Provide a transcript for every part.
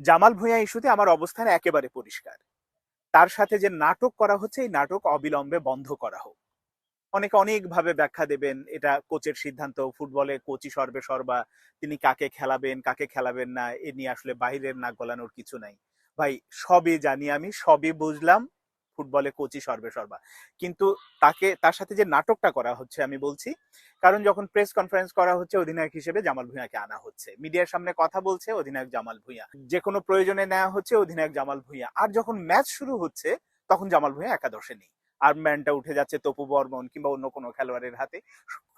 জামাল ভূঁইয়া ইস্যুতে আমার অবস্থান একেবারে পরিষ্কার। তার সাথে যে নাটক করা হচ্ছে, এই নাটক অবিলম্বে বন্ধ করা হোক। অনেকে অনেকভাবে ব্যাখ্যা দেবেন, এটা কোচের সিদ্ধান্ত, ফুটবলে কোচই সর্বে সর্বা, তিনি কাকে খেলাবেন কাকে খেলাবেন না, এ নিয়ে আসলে বাহিরের নাক গলানোর কিছু নাই। ভাই, সবই জানি আমি, সবই বুঝলাম। ফুটবলে কোচই সর্বে সর্বা। কিন্তু তাকে, তার সাথে যে নাটকটা করা হচ্ছে আমি বলছি, কারণ যখন প্রেস কনফারেন্স করা হচ্ছে অধিনায়ক হিসেবে জামাল ভুঁইয়াকে আনা হচ্ছে। মিডিয়ার সামনে কথা বলছে অধিনায়ক জামাল ভুঁইয়া। যে কোনো প্রয়োজনে নেওয়া হচ্ছে অধিনায়ক জামাল ভুঁইয়া। আর যখন ম্যাচ শুরু হচ্ছে, তখন জামাল ভুঁইয়া একাদশে নেই। আর্মব্যান্ডটা উঠে যাচ্ছে তপু বর্মন কিংবা অন্য কোনো খেলোয়াড়ের হাতে।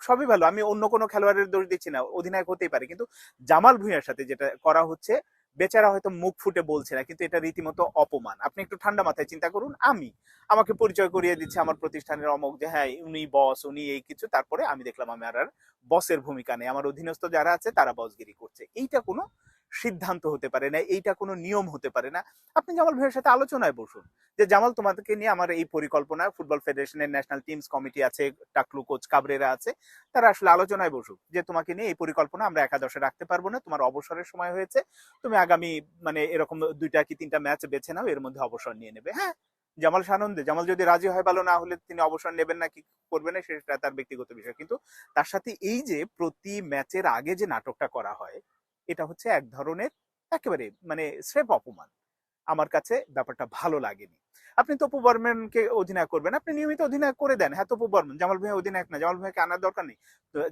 সবই ভালো। আমি অন্য কোনো খেলোয়াড়ের দোষ দিচ্ছি না। অধিনায়ক হতেই পারে। কিন্তু জামাল ভুঁইয়ার সাথে যেটা করা হচ্ছে বেচারা হয়তো মুখ ফুটে বলছে না, কিন্তু এটা রীতিমতো অপমান। আপনি একটু ঠান্ডা মাথায় চিন্তা করুন, আমি আমাকে পরিচয় করিয়ে দিচ্ছে আমার প্রতিষ্ঠানের অমক যে হ্যাঁ উনি বস, উনি এই কিছু। তারপরে আমি দেখলাম আমি আর বসের ভূমিকা নেই। আমার অধীনস্থ যারা আছে, তারা বসগিরি করছে। এইটা কোনো সিদ্ধান্ত হতে পারে না, এইটা কোনো নিয়ম হতে পারে না। আপনি জামাল ভাইয়ের সাথে আলোচনায় বসুন যে জামাল তোমাদেরকে নিয়ে আমার এই পরিকল্পনা, ফুটবল ফেডারেশনের ন্যাশনাল টিমস কমিটি আছে, টাকলু কোচ কাবরেরা আছে, তারা আসলে আলোচনায় বসুক যে তোমাকে নিয়ে এই পরিকল্পনা আমরা একাদশে রাখতে পারব না, তোমার অবসরের সময় হয়েছে, তুমি আগামী মানে এরকম দুইটা কি তিনটা ম্যাচ বেছে নাও, এর মধ্যে অবসর নিয়ে নেবে। হ্যাঁ জামাল সানন্দে, জামাল যদি রাজি হয় ভালো, না হলে তিনি অবসর নেবেন না, কি করবেন না, সেটা তার ব্যক্তিগত বিষয়। কিন্তু তার সাথে এই যে প্রতি ম্যাচের আগে যে নাটকটা করা হয় এটা হচ্ছে এক ধরনের একেবারে মানে স্রেফ অপমান। আমার কাছে ব্যাপারটা ভালো লাগেনি। আপনি তপু বর্মনকে অধিনায়ক করবেন, আপনি নিয়মিত অধিনায়ক করে দেন। হ্যাঁ তপু বর্মন, জামাল ভাই অধিনায়ক না, জামাল ভাইকে আনার দরকার নেই।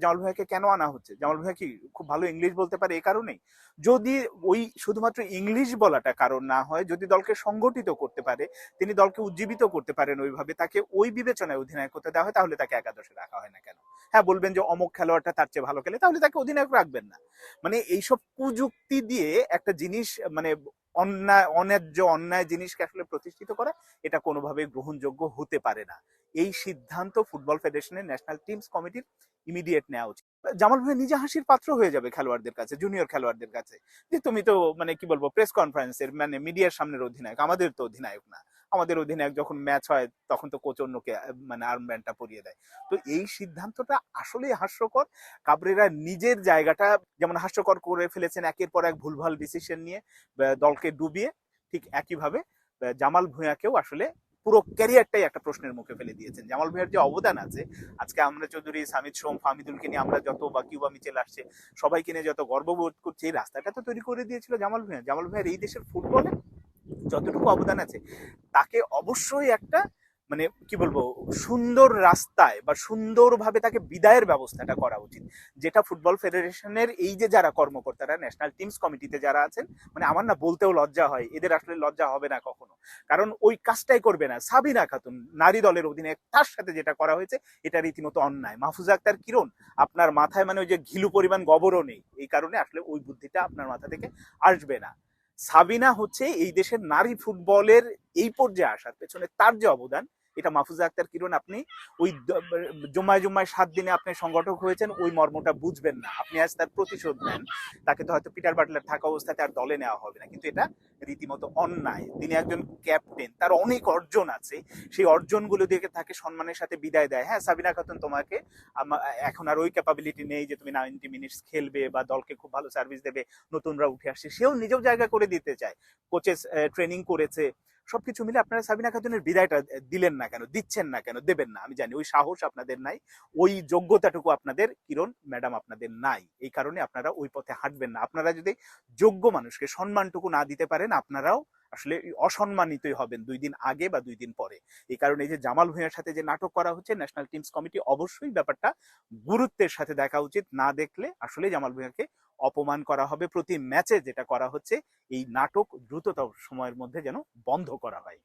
জামাল ভাইকে কেন আনা হচ্ছে? জামাল ভাই কি খুব ভালো ইংলিশ বলতে পারে এই কারণেই? যদি ওই শুধুমাত্র ইংলিশ বলাটা কারণ না হয়, যদি দলকে সংগঠিত করতে পারে, তিনি দলকে উজ্জীবিত করতে পারেন ওইভাবে, তাকে ওই বিবেচনায় অধিনায়ক করতে দেওয়া হয়, তাহলে তাকে একাদশে রাখা হয় না কেন? হ্যাঁ বলবেন যে অমুক খেলোয়াড়টা তার চেয়ে ভালো খেলে, তাহলে তাকে অধিনায়ক রাখবেন না। মানে এইসব কুযুক্তি দিয়ে একটা জিনিস মানে অন্যায়, অন্যায্য অন্যায় জিনিসকে আসলে প্রতিষ্ঠিত করা, এটা কোনোভাবে গ্রহণযোগ্য হতে পারে না। এই সিদ্ধান্ত ফুটবল ফেডারেশনের ন্যাশনাল টিমস কমিটির ইমিডিয়েট নেওয়া উচিত। জামাল ভাই নিজে হাসির পাত্র হয়ে যাবে খেলোয়াড়দের কাছে জুনিয়র খেলোয়াড়দের কাছে। যে তুমি তো মানে কি বলব প্রেস কনফারেন্সের মানে মিডিয়ার সামনের অধিনায়ক, আমাদের তো অধিনায়ক না। আমাদের অধিনায়ক যখন ম্যাচ হয়, তখন তো কোচ অন্যকে মানে আর্মব্যান্ডটা পরিয়ে দেয়। তো এই সিদ্ধান্তটা আসলেই হাস্যকর। কাবরেরা নিজের জায়গাটা যেমন হাস্যকর করে ফেলেছেন একের পর এক ভুলভাল ডিসিশন নিয়ে দলকে ডুবিয়ে ঠিক একইভাবে জামাল ভূঁইয়াকেও আসলে পুরো ক্যারিয়ারটাই একটা প্রশ্নের মুখে ফেলে দিয়েছেন। জামাল ভূঁইয়ার যে অবদান আছে, আজকে আমরা চৌধুরী, সামিদ সোম ফামিদুলকে নিয়ে আমরা যত বা কিউবা মিচেল আসছে, সবাইকে নিয়ে যত গর্ববোধ করছে, এই রাস্তাটা তো তৈরি করে দিয়েছিল জামাল ভূঁইয়া। জামাল ভূঁইয়ার এই দেশের ফুটবলে যতটুকু অবদান আছে, তাকে অবশ্যই একটা মানে কি বলব, সুন্দর রাস্তায় বা সুন্দরভাবে তাকে বিদায়ের ব্যবস্থাটা করা উচিত। যেটা ফুটবল ফেডারেশনের এই যে যারা কর্মকর্তারা, ন্যাশনাল টিমস কমিটিতে যারা আছেন মানে আমার না বলতেও লজ্জা হয়, এদের আসলে লজ্জা হবে না কখনো। কারণ ওই কাজটাই করবে না। সাবিনা খাতুন, নারী দলের অধীনে তার সাথে যেটা করা হয়েছে, এটা রীতিমতো অন্যায়। মাহফুজ আক্তার কিরণ, আপনার মাথায় মানে ওই যে ঘিলু পরিমাণ গবরও নেই। এই কারণে আসলে ওই বুদ্ধিটা আপনার মাথা থেকে আসবে না। সাবিনা হচ্ছে এই দেশের নারী ফুটবলের এই পর্যায়ে আসার পেছনে তার যে অবদান এটা মাহফুজা আক্তার কিরণ, আপনি ওই জুম্মায় জুম্মায় সাত দিনে আপনি সংগঠক হয়েছেন, ওই মর্মটা বুঝবেন না। আপনি আজ তার প্রতিশোধ নেন। তাকে তো হয়তো পিটার বাটলার থাকা অবস্থাতে আর দলে নেওয়া হবে না। কিন্তু এটা রীতিমতো অন্যায়। তিনি একজন ক্যাপ্টেন। তার অনেক অর্জন আছে। সেই অর্জনগুলো দিয়ে তাকে সম্মানের সাথে বিদায় দেয়। হ্যাঁ সাবিনা খাতুন তোমাকে এখন আর ওই ক্যাপাবিলিটি নেই যে তুমি নাইনটি মিনিটস খেলবে বা দলকে খুব ভালো সার্ভিস দেবে। নতুনরা উঠে আসছে। সেও নিজেও জায়গা করে দিতে চায়। কোচেস ট্রেনিং করেছে। সবকিছু মিলে আপনারা সাবিনা খাতুনের বিদায়টা দিলেন না কেন? দিচ্ছেন না কেন? দেবেন না, আমি জানি। ওই সাহস আপনাদের নাই, ওই যোগ্যতাটুকু আপনাদের, কিরণ, ম্যাডাম আপনাদের নাই। এই কারণে আপনারা ওই পথে হাঁটবেন না। আপনারা যদি যোগ্য মানুষকে সম্মানটুকু না দিতে পারেন, আপনারাও আসলে অসম্মানিতই হবেন দুই দিন আগে বা দুই দিন পরে। এই কারণে এই যে জামাল ভূঁইয়ার সাথে যে নাটক করা হচ্ছে, ন্যাশনাল টিমস কমিটি, অবশ্যই ব্যাপারটা গুরুত্বের সাথে দেখা উচিত। না দেখলে আসলে জামাল ভূঁইয়াকে অপমান করা হবে। প্রতি ম্যাচে যেটা করা হচ্ছে, এই নাটক দ্রুততম সময়ের মধ্যে যেন বন্ধ করা হয়।